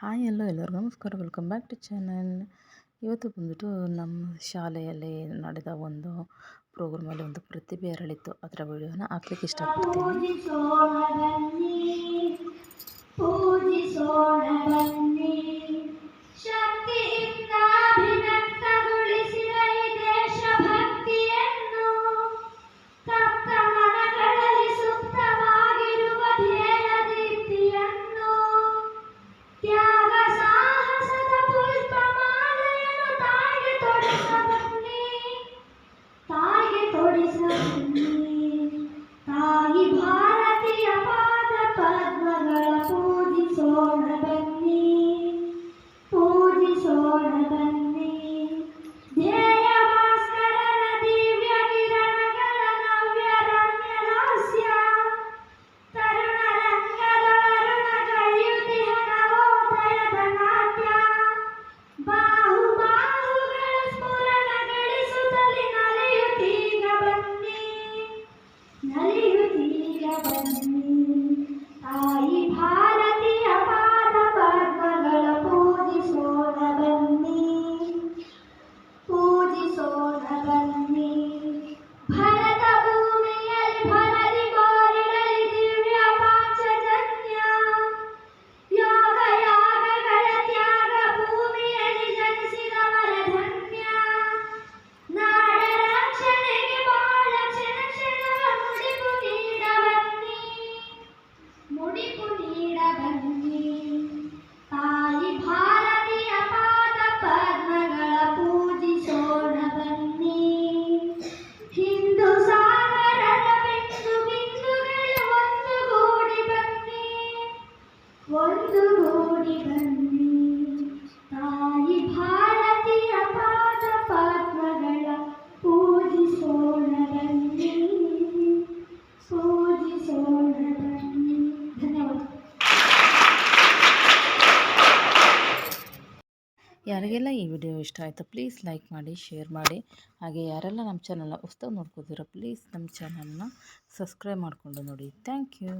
Hi hello ಎಲ್ಲರಿಗೂ ನಮಸ್ಕಾರ. Welcome back to channel. ಇವತ್ತು ಬಂದ್ಬಿಟ್ಟು ನಮ್ಮ ಶಾಲೆಯಲ್ಲಿ ನಡೆದ ಒಂದು ಪ್ರೋಗ್ರಾಮಲ್ಲಿ ಒಂದು ಪ್ರತಿಭೆ ಅರಳಿತ್ತು. ಅದರ ವಿಡಿಯೋನ ಹಾಕ್ಲಿಕ್ಕೆ ಇಷ್ಟಪಡ್ತೀನಿ. Thank you. ಯಾರಿಗೆಲ್ಲ ಈ ವಿಡಿಯೋ ಇಷ್ಟ ಆಯಿತು ಪ್ಲೀಸ್ ಲೈಕ್ ಮಾಡಿ, ಶೇರ್ ಮಾಡಿ. ಹಾಗೆ ಯಾರೆಲ್ಲ ನಮ್ಮ ಚಾನಲ್ನ ಹೊಸ್ದಾಗಿ ನೋಡ್ಕೋತೀರೋ ಪ್ಲೀಸ್ ನಮ್ಮ ಚಾನಲ್ನ ಸಬ್ಸ್ಕ್ರೈಬ್ ಮಾಡಿಕೊಂಡು ನೋಡಿ. Thank you.